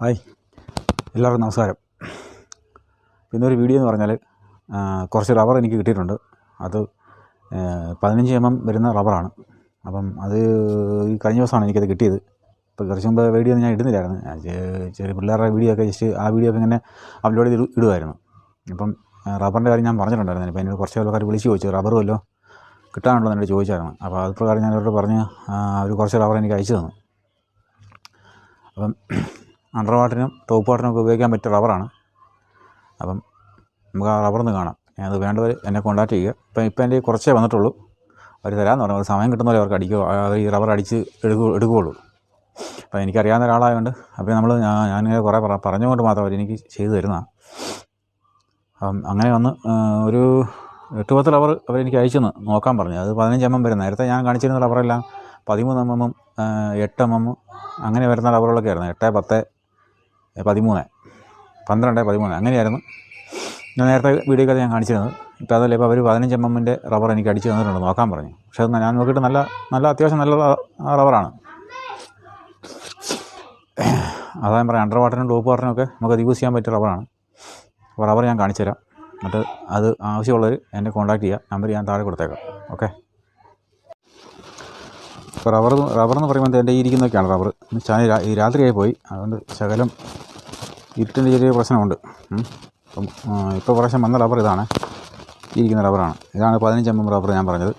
Hi. എല്ലാവർക്കും നമസ്കാരം. പിന്നെ ഒരു വീഡിയോ എന്ന് പറഞ്ഞാൽ കുറച്ച് റബ്ബർ എനിക്ക് കിട്ടിയിട്ടുണ്ട്. അത് പതിനഞ്ച് എം എം വരുന്ന റബ്ബറാണ് അപ്പം അത് ഈ കഴിഞ്ഞ ദിവസമാണ് എനിക്കത് കിട്ടിയത്. ഇപ്പോൾ കുറച്ച് മുമ്പ് വീഡിയോ ഞാൻ ഇടുന്നില്ലായിരുന്നു. ചെറിയ പിള്ളേരുടെ വീഡിയോ ഒക്കെ ജസ്റ്റ് ആ വീഡിയോ ഒക്കെ ഇങ്ങനെ അപ്ലോഡ് ചെയ്ത് ഇടുമായിരുന്നു അപ്പം ആ, റബ്ബറിന്റെ കാര്യം ഞാൻ പറഞ്ഞിട്ടുണ്ടായിരുന്നു. അപ്പോൾ എന്നോട് കുറച്ച് ആൾക്കാർ വിളിച്ച് ചോദിച്ചു റബ്ബർ വല്ലോ കിട്ടാനുണ്ടോ? എന്നോട് ചോദിച്ചായിരുന്നു. അപ്പോൾ അത് പ്രകാരം ഞാൻ അവരോട് പറഞ്ഞ് അവർ കുറച്ച് റബ്ബർ എനിക്ക് അയച്ചു തന്നു. അപ്പം അണ്ടർ വാട്ടറിനും ടോപ്പ് വാട്ടറിനും ഒക്കെ ഉപയോഗിക്കാൻ പറ്റിയ റബ്ബറാണ്. അപ്പം നമുക്ക് ആ റബ്ബറിന്ന് കാണാം. അത് വേണ്ടവർ എന്നെ കോൺടാക്ട് ചെയ്യുക. ഇപ്പം ഇപ്പം എന്റെ കുറച്ചേ വന്നിട്ടുള്ളൂ. അവർ തരാമെന്ന് പറഞ്ഞു. ഒരു സമയം കിട്ടുന്ന പോലെ അവർക്ക് അടിക്കുക. അവർ ഈ റബ്ബർ അടിച്ച് എടുക്കു എടുക്കുകയുള്ളൂ. അപ്പം എനിക്കറിയാവുന്ന ഒരാളായതുകൊണ്ട് അപ്പോൾ നമ്മൾ ഞാൻ ഞാനിങ്ങനെ കുറേ പറ പറഞ്ഞുകൊണ്ട് മാത്രം അവർ എനിക്ക് ചെയ്തു തരുന്നതാണ് അപ്പം അങ്ങനെ വന്ന് ഒരു എട്ട് പത്ത് റബ്ബർ അവരെനിക്ക് അയച്ചെന്ന് നോക്കാൻ പറഞ്ഞു. അത് പതിനഞ്ച് എം എം വരും നേരത്തെ ഞാൻ കാണിച്ചിരുന്ന റബ്ബറെല്ലാം പതിമൂന്ന് എം എമ്മും എട്ട് എം എം അങ്ങനെ വരുന്ന റബ്ബറുകളൊക്കെ ആയിരുന്നു. എട്ട് പത്ത് പതിമൂന്ന് പന്ത്രണ്ട് പതിമൂന്ന് അങ്ങനെയായിരുന്നു. ഞാൻ നേരത്തെ വീഡിയോ കഥ ഞാൻ കാണിച്ചിരുന്നത്. ഇപ്പോൾ അതല്ലേ ഇപ്പോൾ അവർ പതിനഞ്ച് എം എമ്മിന്റെ റബ്ബർ എനിക്ക് അടിച്ച് തന്നിട്ടുണ്ട് നോക്കാൻ പറഞ്ഞു. പക്ഷേ അത് ഞാൻ നോക്കിയിട്ട് നല്ല നല്ല അത്യാവശ്യം നല്ല റബ്ബറാണ് അതാ ഞാൻ പറയാം അണ്ടർ വാട്ടറിനും ടോപ്പ് വാട്ടറിനും ഒക്കെ നമുക്ക് യൂസ് ചെയ്യാൻ പറ്റിയ റബ്ബറാണ് അപ്പോൾ റബ്ബർ ഞാൻ കാണിച്ചു തരാം എന്നിട്ട് അത് ആവശ്യമുള്ളവർ എന്നെ കോൺടാക്ട് ചെയ്യുക. നമ്പർ ഞാൻ താഴെ കൊടുത്തേക്കാം. ഓക്കെ ഇപ്പോൾ റബ്ബർ റബ്ബർ എന്ന് പറയുമ്പോൾ എന്റെ ഇരിക്കുന്നതൊക്കെയാണ് റബ്ബർ ഞാൻ ഈ രാത്രിയായി പോയി. അതുകൊണ്ട് ശകലം ഇരുട്ടിന്റെ ചെറിയ പ്രശ്നമുണ്ട്. അപ്പം ഇപ്പോൾ പ്രാവശ്യം വന്ന റബ്ബർ ഇതാണ്. ഇരിക്കുന്ന റബ്ബറാണ് ഇതാണ് പതിനഞ്ച് എം എം റബ്ബർ ഞാൻ പറഞ്ഞത്.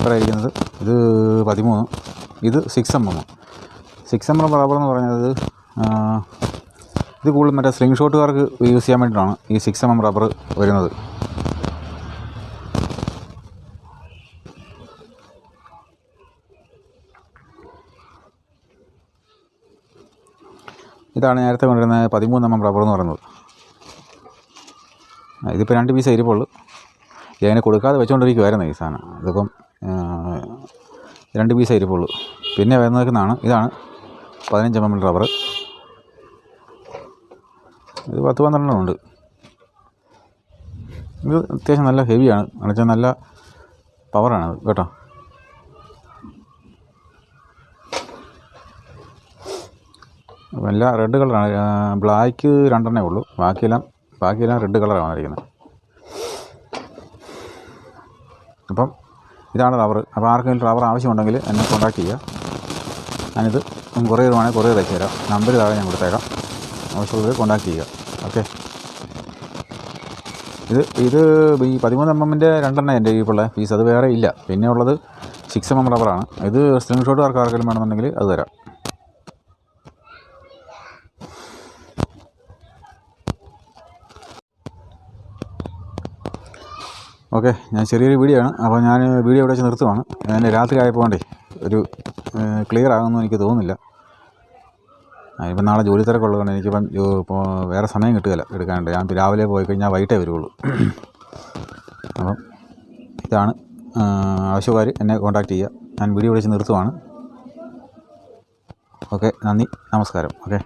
ഇവിടെ ഇരിക്കുന്നത്. ഇത് പതിമൂന്ന്. ഇത് six m m. Six m m rubber എന്ന് പറയുന്നത് ഇത് കൂടുതൽ മറ്റേ സ്ലിംഗ് ഷോട്ടുകാർക്ക് യൂസ് ചെയ്യാൻ വേണ്ടിയിട്ടാണ് ഈ സിക്സ് എം എം റബ്ബർ വരുന്നത്. ഇതാണ് നേരത്തെ കൊണ്ടിരുന്ന പതിമൂന്ന് എം എം റബ്ബർ എന്ന് പറയുന്നത്. ഇതിപ്പോൾ രണ്ട് പീസ് ഇരിപ്പുള്ളൂ ഇതിനെ കൊടുക്കാതെ വെച്ചുകൊണ്ടിരിക്കുമായിരുന്നു ഈ സാധനം. ഇതിപ്പം രണ്ട് പീസ് ഇരിപ്പുള്ളൂ പിന്നെ വരുന്നതാണ് ഇതാണ് പതിനഞ്ച് എം എം റബ്ബർ. ഇത് പത്ത് പന്ത്രണ്ടെണ്ണം ഉണ്ട്. ഇത് അത്യാവശ്യം നല്ല ഹെവിയാണ്. എന്നുവെച്ചാൽ നല്ല പവറാണ് കേട്ടോ? എല്ലാം റെഡ് കളറാണ് ബ്ലാക്ക് രണ്ടെണ്ണേ ഉള്ളൂ. ബാക്കിയെല്ലാം ബാക്കിയെല്ലാം റെഡ് കളറാണ് വന്നിരിക്കുന്നത്. അപ്പം ഇതാണ് റബ്ബർ അപ്പോൾ ആർക്കെങ്കിലും റബ്ബർ ആവശ്യമുണ്ടെങ്കിൽ എന്നെ കോൺടാക്ട് ചെയ്യുക. ഞാനിത് കുറേ വേണമെങ്കിൽ കുറേ അയച്ചു തരാം. നമ്പർ താഴെ ഞാൻ കൊടുത്തേക്കാം. ആവശ്യമുള്ളത് കോൺടാക്ട് ചെയ്യുക. ഓക്കെ ഇത് ഇത് ഈ പതിമൂന്ന് എം എമ്മിന്റെ രണ്ടെണ്ണം എന്റെ ഉള്ള പീസ് അത് വേറെ ഇല്ല. പിന്നെ ഉള്ളത് സിക്സ് എം എം റബ്ബറാണ് ഇത് സ്ക്രീൻഷോട്ട് ആർക്കാർക്കെങ്കിലും വേണമെന്നുണ്ടെങ്കിൽ അത് തരാം. ഓക്കെ ഞാൻ ചെറിയൊരു വീഡിയോ ആണ്. അപ്പോൾ ഞാൻ വീഡിയോ ഇവിടെ വെച്ച് നിർത്തുവാണ്. ഞാൻ രാത്രി ആയപ്പോണ്ടേ ഒരു ക്ലിയർ ആകുമെന്ന് എനിക്ക് തോന്നുന്നില്ല. ഇപ്പം നാളെ ജോലി തിരക്കുള്ളതുകൊണ്ട് എനിക്കിപ്പം ഇപ്പോൾ വേറെ സമയം കിട്ടുകയില്ല എടുക്കാനുണ്ട് ഞാൻ രാവിലെ പോയി കഴിഞ്ഞാൽ വൈകിട്ടേ വരുള്ളൂ അപ്പം ഇതാണ് ആവശ്യക്കാർ എന്നെ കോൺടാക്റ്റ് ചെയ്യുക. ഞാൻ വീഡിയോ വിളിച്ച് നിർത്തുവാണ്. ഓക്കെ നന്ദി നമസ്കാരം. ഓക്കെ.